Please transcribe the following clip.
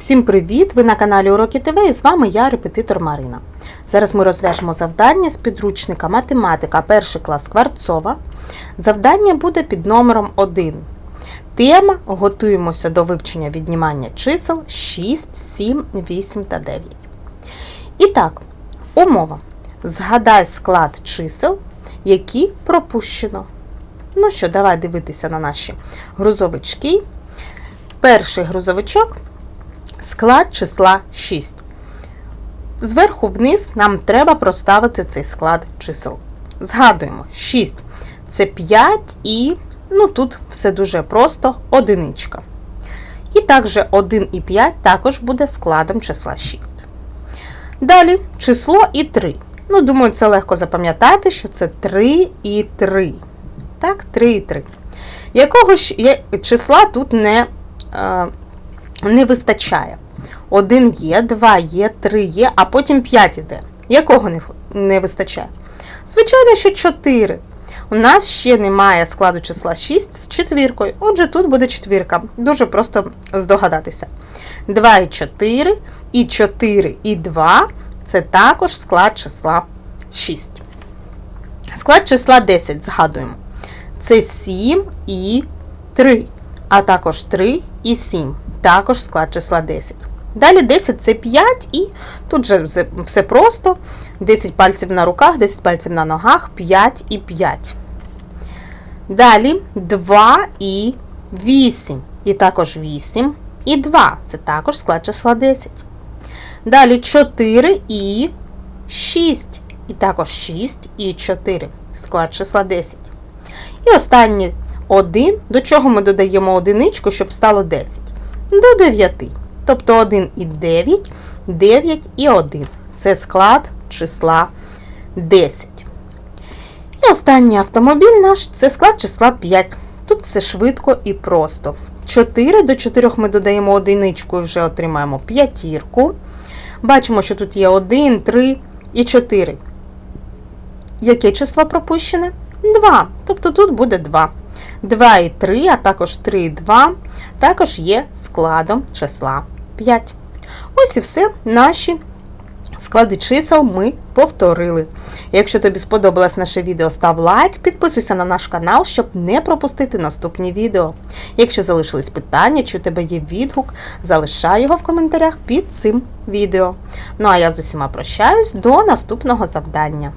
Всім привіт! Ви на каналі Уроки ТВ і з вами я, репетитор Марина. Зараз ми розв'яжемо завдання з підручника Математика, перший клас Кварцова. Завдання буде під номером 1. Тема Готуємося до вивчення віднімання чисел 6, 7, 8 та 9. І так, умова. Згадай склад чисел, які пропущено. Ну що, давай дивитися на наші грузовички. Перший грузовичок склад числа 6. Зверху вниз нам треба проставити цей склад чисел. Згадуємо, 6 це 5 і, ну тут все дуже просто, одиничка. І також 1 і 5 також буде складом числа 6. Далі число і 3. Ну, думаю, це легко запам'ятати, що це 3 і 3. Так, 3 і 3. Якого числа тут не, е, не вистачає? 1 є, 2 є, 3 є, а потім 5 іде. Якого не, не вистачає? Звичайно, що 4. У нас ще немає складу числа 6 з четвіркою. Отже, тут буде четвірка. Дуже просто здогадатися. 2 і 4, і 4 і 2 це також склад числа 6. Склад числа 10 згадуємо. Це 7 і 3, а також 3 і 7, також склад числа 10. Далі 10 це 5 і тут же все- просто. 10 пальців на руках, 10 пальців на ногах, 5 і 5. Далі 2 і 8. І також 8 і 2. Це також склад числа 10. Далі 4 і 6. І також 6 і 4. Склад числа 10. І останнє 1, до чого ми додаємо одиничку, щоб стало 10. До 9. Тобто 1 і 9, 9 і 1. Це склад числа 10. І останній автомобіль наш це склад числа 5. Тут все швидко і просто. 4 до 4 ми додаємо одиничку і вже отримаємо п'ятірку. Бачимо, що тут є 1, 3 і 4. Яке число пропущене? 2. Тобто тут буде 2. 2 і 3, а також 3 і 2 також є складом числа 5. Ось і все. Наші склади чисел ми повторили. Якщо тобі сподобалось наше відео, став лайк, підписуйся на наш канал, щоб не пропустити наступні відео. Якщо залишились питання, чи у тебе є відгук, залишай його в коментарях під цим відео. Ну а я з усіма прощаюсь до наступного завдання.